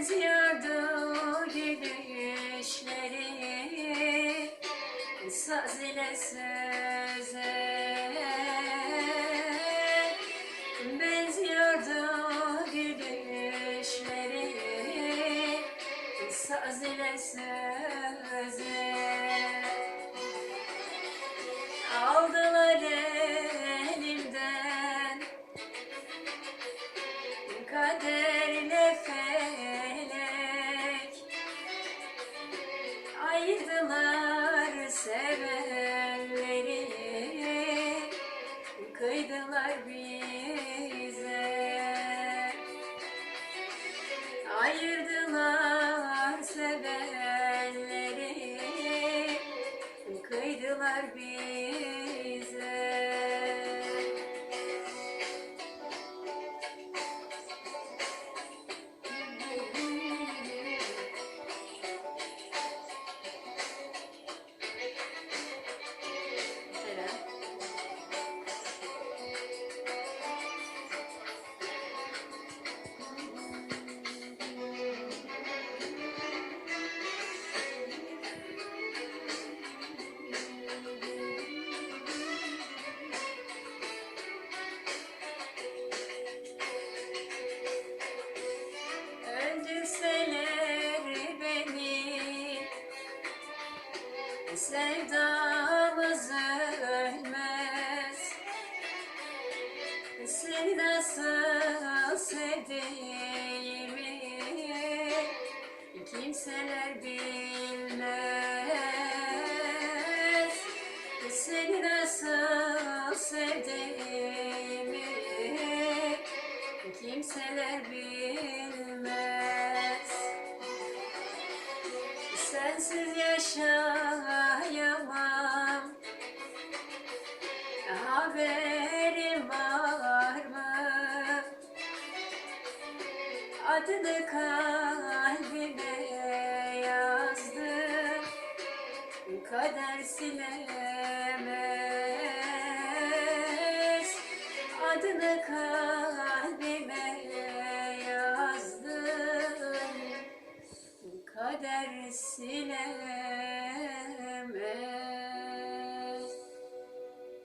Benziyordu gülüşleri Saz ile söze. Benziyordu gülüşleri Saz ile söze. Aldılar elimden Kaderle felek Ayırdılar sevenleri Kıydılar bize. Ayırdılar sevenleri Kıydılar bize Sevdamız ölmez. Seni nasıl sevdiğimi Kimseler bilmez. Seni nasıl sevdiğimi Kimseler bilmez Sensiz yaşayamam. Haberim var mı? Adını kalbime yazdım Kader silemez. Adını kalbime kader siler.